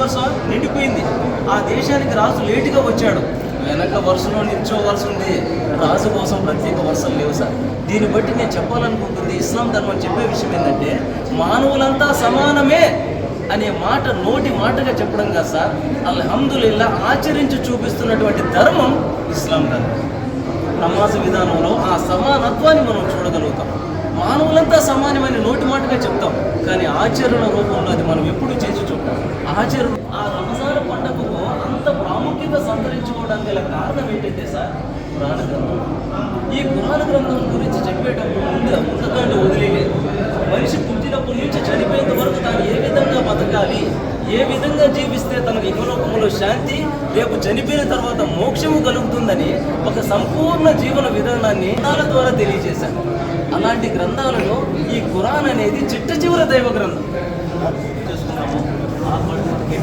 వరుస నిండిపోయింది. ఆ దేశానికి రాజు లేటుగా వచ్చాడు. వెనక వరుసలో నిల్చోవలసి ఉంది రాజు కోసం ప్రత్యేక వరుసలు లేవు సార్. దీన్ని బట్టి నేను చెప్పాలనుకుంటుంది ఇస్లాం ధర్మం చెప్పే విషయం ఏంటంటే మానవులంతా సమానమే అనే మాట నోటి మాటగా చెప్పడం కాదు సార్. అల్హమ్దుల్లా ఆచరించి చూపిస్తున్నటువంటి ధర్మం ఇస్లాం ధర్మం. నమాజ్ విధానంలో ఆ సమానత్వాన్ని మనం చూడగలుగుతాం. మానవులంతా సమానమైన నోటి మాటగా చెప్తాం. కానీ ఆచరణ రూపంలో అది మనం ఎప్పుడు చేసి చూద్దాం ఆచరణ ఆ రంజాన్ పండుగకు అంత ప్రాముఖ్యత సంతరించుకోవడానికి గల కారణం ఏంటంటే సార్ పురాణ గ్రంథం. ఈ పురాణ గ్రంథం గురించి చెప్పేటప్పుడు ముందు ముందుగానే వదిలేదు మనిషి పుట్టినప్పటి నుంచి చనిపోయేంత వరకు తాను ఏ విధంగా బతకాలి ఏ విధంగా జీవిస్తే తనకు ఇహలోకములో శాంతి రేపు చనిపోయిన తర్వాత మోక్షము కలుగుతుందని ఒక సంపూర్ణ జీవన విధానాన్ని గ్రంథాల ద్వారా తెలియజేశాను అలాంటి గ్రంథాలలో ఈ ఖురాన్ అనేది చిట్ట చివరి దైవ గ్రంథం.